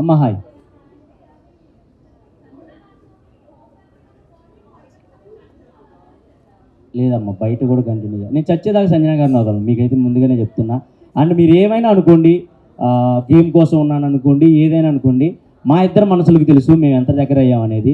అమ్మ హాయ్. లేదమ్మా బయట కూడా కంటిన్యూ నేను చచ్చేదాకా సంజన గారిని వదలను మీకైతే ముందుగానే చెప్తున్నా. అండ్ మీరు ఏమైనా అనుకోండి గేమ్ కోసం ఉన్నాను అనుకోండి ఏదైనా అనుకోండి మా ఇద్దరు మనసులకు తెలుసు మేము ఎంత దగ్గర అయ్యామనేది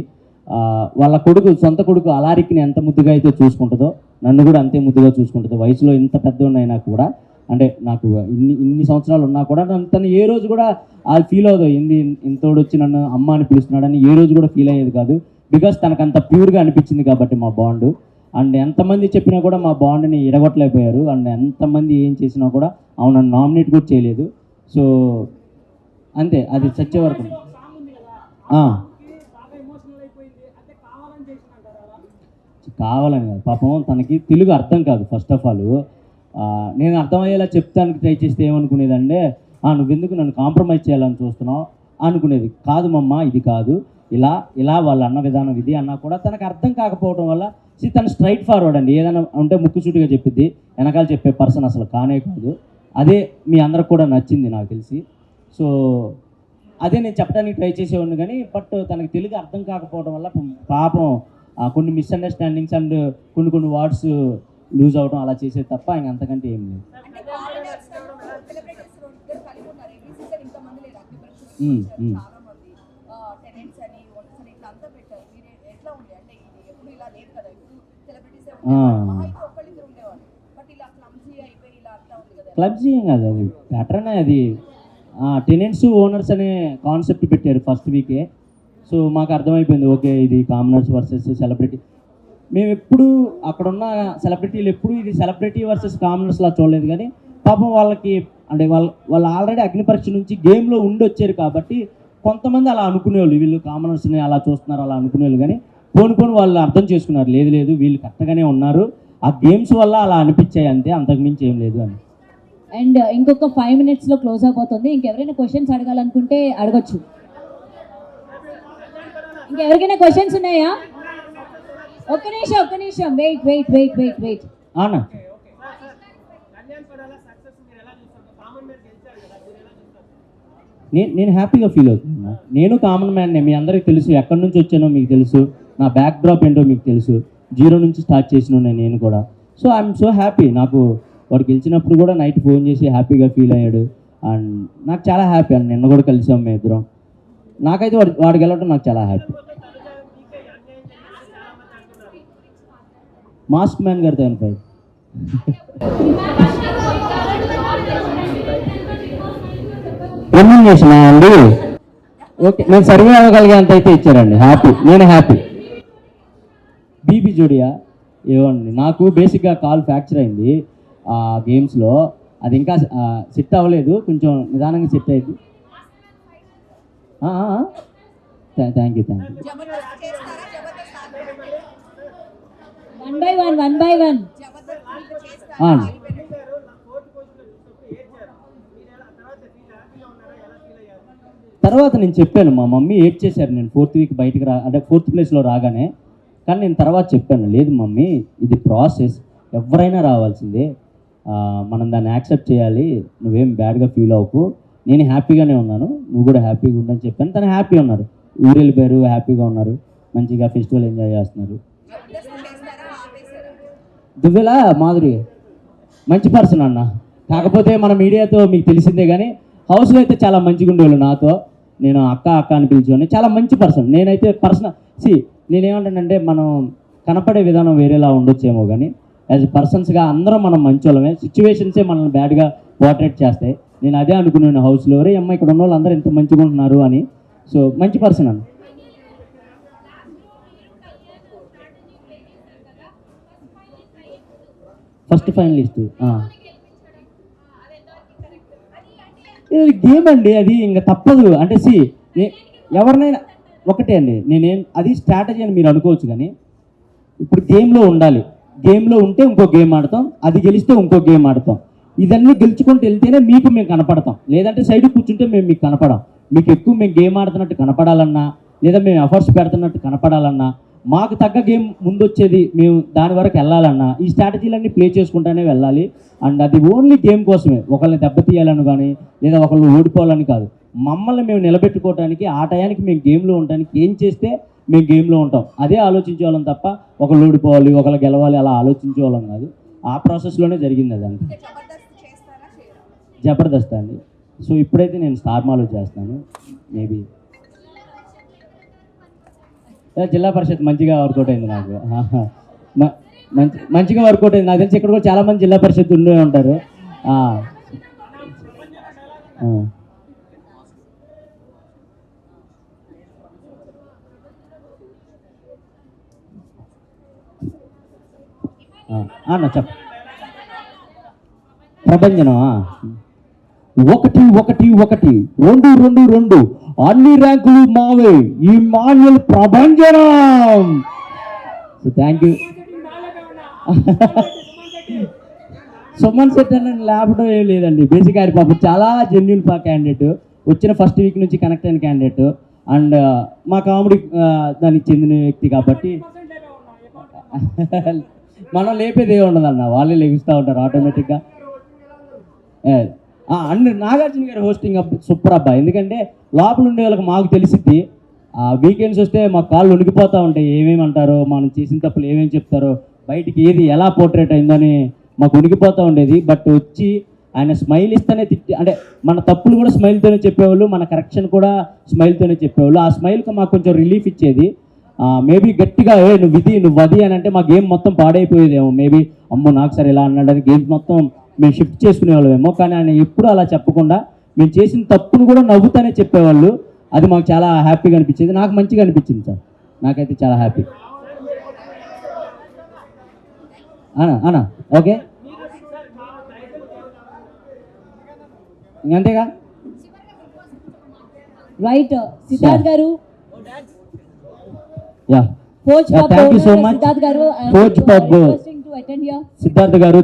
వాళ్ళ కొడుకు సొంత కొడుకు అలారిక్ని ఎంత ముద్దుగా అయితే చూసుకుంటుందో నన్ను కూడా అంతే ముద్దుగా చూసుకుంటుందో వయసులో ఇంత పెద్ద అయినా కూడా అంటే నాకు ఇన్ని ఇన్ని సంవత్సరాలు ఉన్నా కూడా నన్ను తను ఏ రోజు కూడా అది ఫీల్ అవ్వదు. ఏంది ఇంతోడు వచ్చి నన్ను అమ్మ అని పిలుస్తున్నాడని ఏ రోజు కూడా ఫీల్ అయ్యేది కాదు. బికాస్ తనకు అంత ప్యూర్గా అనిపించింది కాబట్టి మా బాండ్ అండ్ ఎంతమంది చెప్పినా కూడా మా బాండ్ని ఎడగొట్టలేకపోయారు అండ్ ఎంతమంది ఏం చేసినా కూడా అవును నన్ను నామినేట్ కూడా చేయలేదు. సో అంతే. అది చచ్చే వరకు కావాలని కాదు. పాపం తనకి తెలుగు అర్థం కాదు ఫస్ట్ ఆఫ్ ఆల్ నేను అర్థమయ్యేలా చెప్తానికి ట్రై చేస్తే ఏమనుకునేదంటే "ఆ, నువ్వెందుకు నన్ను కాంప్రమైజ్ చేయాలని చూస్తున్నావు? అనుకునేది. కాదు మమ్మ ఇది కాదు. ఇలా ఇలా వాళ్ళ అన్న విధానం ఇది అన్నా కూడా తనకు అర్థం కాకపోవడం వల్ల సి తను స్ట్రైట్ ఫార్వర్డ్ అండి. ఏదైనా ఉంటే ముక్కుసూటిగా చెప్పిద్ది. వెనకాల చెప్పే పర్సన్ అసలు కానే కాదు. అదే మీ అందరికి కూడా నచ్చింది నాకు తెలిసి. సో అదే నేను చెప్పడానికి ట్రై చేసేవాడిని కానీ బట్ తనకి తెలుగు అర్థం కాకపోవడం వల్ల పాపం కొన్ని మిస్అండర్స్టాండింగ్స్ అండ్ కొన్ని కొన్ని వర్డ్స్ లూజ్ అవడం అలా చేసేది తప్ప ఇంక అంతకంటే ఏం లేదు. క్లబ్స్ ఏం కాదు. అది. ప్యాటర్న్ అది. టెనెంట్స్ ఓనర్స్ అనే కాన్సెప్ట్ పెట్టారు ఫస్ట్ వీకే సో మాకు అర్థమైపోయింది. ఓకే ఇది కామనర్స్ వర్సెస్ సెలబ్రిటీ మేము ఎప్పుడు అక్కడున్న సెలబ్రిటీలు ఎప్పుడు ఇది సెలబ్రిటీ వర్సెస్ కామనర్స్ లా చూడలేదు కానీ పాపం వాళ్ళకి అంటే వాళ్ళ వాళ్ళు ఆల్రెడీ అగ్నిపరీక్ష నుంచి గేమ్లో ఉండి వచ్చారు కాబట్టి కొంతమంది అలా అనుకునేవాళ్ళు. వీళ్ళు కామనర్స్ని అలా చూస్తున్నారు అలా అనుకునేవాళ్ళు కానీ పోను పోను వాళ్ళు అర్థం చేసుకున్నారు. లేదు లేదు వీళ్ళు కరెక్ట్గానే ఉన్నారు. ఆ గేమ్స్ వల్ల అలా అనిపించాయి అంతే అంతకుమించి ఏం లేదు అని. అండ్ ఇంకొక ఫైవ్ మినిట్స్లో క్లోజ్ అయిపోతుంది. ఇంకెవరైనా క్వశ్చన్స్ అడగాలనుకుంటే అడగచ్చు. ఇంకెవరికైనా క్వశ్చన్స్ ఉన్నాయా? ఒక్క నిమిషం ఒక్క నిమిషం. Wait wait wait wait wait అవునా? నేను నేను హ్యాపీగా ఫీల్ అవుతున్నా. నేను కామన్ మ్యాన్ మీ అందరికి తెలుసు. ఎక్కడి నుంచి వచ్చానో మీకు తెలుసు. నా బ్యాక్ డ్రాప్ ఏంటో మీకు తెలుసు. జీరో నుంచి స్టార్ట్ చేసిన నేను కూడా. సో ఐఎమ్ సో హ్యాపీ నాకు వాడు గెలిచినప్పుడు కూడా నైట్ ఫోన్ చేసి హ్యాపీగా ఫీల్ అయ్యాడు. అండ్ నాకు చాలా హ్యాపీ అండ్ నిన్న కూడా కలిసాం మేము ఇద్దరం. నాకైతే వాడు వాడు గెలవడం నాకు చాలా హ్యాపీ మాస్క్ మ్యాన్ గారితో అనిపోయి రెమ్యూనరేషన్ అండి. ఓకే నేను సర్వే అవ్వగలిగేంత అయితే ఇచ్చారండి. హ్యాపీ నేను హ్యాపీ బీబీ జోడియా ఏమండి నాకు బేసిక్గా కాల్ ఫ్రాక్చర్ అయింది. ఆ గేమ్స్లో అది ఇంకా సెట్ అవ్వలేదు. కొంచెం నిదానంగా సెట్ అయింది. Thank you thank you Jabardasth చేస్తారా జబర్దస్త్ ఆడతారా? One by one one by one తర్వాత నేను చెప్పాను మా మమ్మీ ఏడ్ చేశారు. నేను ఫోర్త్ వీక్ బయటకు రా అంటే ఫోర్త్ ప్లేస్లో రాగానే కానీ నేను తర్వాత చెప్పాను లేదు మమ్మీ ఇది ప్రాసెస్ ఎవరైనా రావాల్సిందే. మనం దాన్ని యాక్సెప్ట్ చేయాలి నువ్వేం బ్యాడ్గా ఫీల్ అవ్వకు. నేను హ్యాపీగానే ఉన్నాను నువ్వు కూడా హ్యాపీగా ఉండని చెప్పాను. తను హ్యాపీ ఉన్నారు. ఊరు వెళ్ళిపోయారు హ్యాపీగా ఉన్నారు. మంచిగా ఫెస్టివల్ ఎంజాయ్ చేస్తున్నారు. దువ్వెల మాధురి? మంచి పర్సన్ అన్న. కాకపోతే మన మీడియాతో మీకు తెలిసిందే కానీ హౌస్లో అయితే చాలా మంచిగా ఉండేవాళ్ళు నాతో. నేను అక్క అక్క అని పిలిచేవాడిని. చాలా మంచి పర్సన్. నేనైతే పర్సనల్ సి నేనేమంటానంటే మనం కనపడే విధానం వేరేలా ఉండొచ్చేమో కానీ యాజ్ పర్సన్స్గా అందరం మనం మంచోళ్ళమే. సిచ్యువేషన్సే మనల్ని బ్యాడ్గా పోర్ట్రేట్ చేస్తాయి. నేను అదే అనుకున్నాను హౌస్లో రే అమ్మ ఇక్కడ ఉన్న వాళ్ళు అందరూ ఎంత మంచిగా ఉంటున్నారు అని. సో మంచి పర్సన్ అన్న. ఫస్ట్ ఫైనలిస్ట్ గేమ్ అండి అది ఇంకా తప్పదు. అంటే సి ఎవరినైనా ఒకటే అండి. నేనేం అది స్ట్రాటజీ అని మీరు అనుకోవచ్చు కానీ ఇప్పుడు గేమ్లో ఉండాలి. గేమ్లో ఉంటే ఇంకో గేమ్ ఆడతాం. అది గెలిస్తే ఇంకో గేమ్ ఆడతాం. ఇదన్నీ గెలుచుకుంటూ వెళ్తేనే మీకు మేము కనపడతాం. లేదంటే సైడ్ కూర్చుంటే మేము మీకు కనపడం. మీకు ఎక్కువ మేము గేమ్ ఆడుతున్నట్టు కనపడాలన్నా లేదా మేము ఎఫర్ట్స్ పెడుతున్నట్టు కనపడాలన్నా మాకు తగ్గ గేమ్ ముందొచ్చేది మేము దాని వరకు వెళ్ళాలన్నా ఈ స్ట్రాటజీలన్నీ ప్లే చేసుకుంటానే వెళ్ళాలి. అండ్ అది ఓన్లీ గేమ్ కోసమే. ఒకళ్ళని దెబ్బతీయాలని కానీ లేదా ఒకళ్ళు ఓడిపోవాలని కాదు. మమ్మల్ని మేము నిలబెట్టుకోవడానికి ఆ టయానికి మేము గేమ్లో ఉండడానికి ఏం చేస్తే మేము గేమ్లో ఉంటాం. అదే ఆలోచించే వాళ్ళం తప్ప ఒకళ్ళు ఓడిపోవాలి ఒకళ్ళు గెలవాలి అలా ఆలోచించే వాళ్ళం కాదు. ఆ ప్రాసెస్లోనే జరిగింది అదంతా. జబర్దస్త్ అండి. సో ఇప్పుడైతే నేను స్టార్ మాలో చేస్తాను. మేబీ జిల్లా పరిషత్ మంచిగా వర్కౌట్ అయింది నాకు. మంచి మంచిగా వర్కౌట్ అయింది. నాకు తెలిసి ఇక్కడ కూడా చాలా మంది జిల్లా పరిషత్ ఉండే ఉంటారు. ఆ. అన్న చెప్ప. ప్రభంజనమా ఒకటి ఒకటి ఒకటి. రెండు రెండు రెండు. అన్ని ర్యాంకులు మావే. ఈ మాన్యుల్ ప్రభంజనం. So thank you Suman set అని లేపడం ఏం లేదండి. బేసిక్ ఆయన పాపం చాలా జెన్యున్ క్యాండిడేట్ వచ్చిన ఫస్ట్ వీక్ నుంచి కనెక్ట్ అయిన క్యాండిడేట్ అండ్ మా కామెడీ దానికి చెందిన వ్యక్తి కాబట్టి మనం లేపేది ఏ ఉండదన్న. వాళ్ళే లెగుస్తూ ఉంటారు ఆటోమేటిక్గా అన్ని నాగార్జున గారి హోస్టింగ్ సూపర్ అబ్బా. ఎందుకంటే లోపల ఉండే వాళ్ళకి మాకు తెలిసిద్ది. వీకెండ్స్ వస్తే మా కాళ్ళు ఉనికిపోతూ ఉంటాయి. ఏమేమి అంటారో మనం చేసిన తప్పులు ఏమేమి చెప్తారో బయటికి ఏది ఎలా పోర్ట్రేట్ అయిందని మాకు ఉనికిపోతూ ఉండేది. బట్ వచ్చి ఆయన స్మైల్ ఇస్తేనే తిట్టి అంటే మన తప్పులు కూడా స్మైల్తోనే చెప్పేవాళ్ళు మన కరెక్షన్ కూడా స్మైల్తోనే చెప్పేవాళ్ళు. ఆ స్మైల్కి మాకు కొంచెం రిలీఫ్ ఇచ్చేది. మేబీ గట్టిగా ఏ నువ్వు ఇది నువ్వు అది అని అంటే మా గేమ్ మొత్తం పాడైపోయేదేమో. మేబీ అమ్మో నాకు సరే ఇలా అన్నాడని గేమ్ మొత్తం మేము షిఫ్ట్ చేసుకునేవాళ్ళమేమో కానీ ఆయన ఎప్పుడు అలా చెప్పకుండా మేము చేసిన తప్పును కూడా నవ్వుతానే చెప్పేవాళ్ళు. అది మాకు చాలా హ్యాపీగా అనిపించేది. నాకు మంచిగా అనిపించింది సార్. నాకైతే చాలా హ్యాపీ. అనా అనా ఓకే. ఇంకంతేగా? రైట్ సిద్ధార్థ్ గారు. యా. సిద్ధార్థ్ గారు హియర్ సిద్ధార్థ్ గారు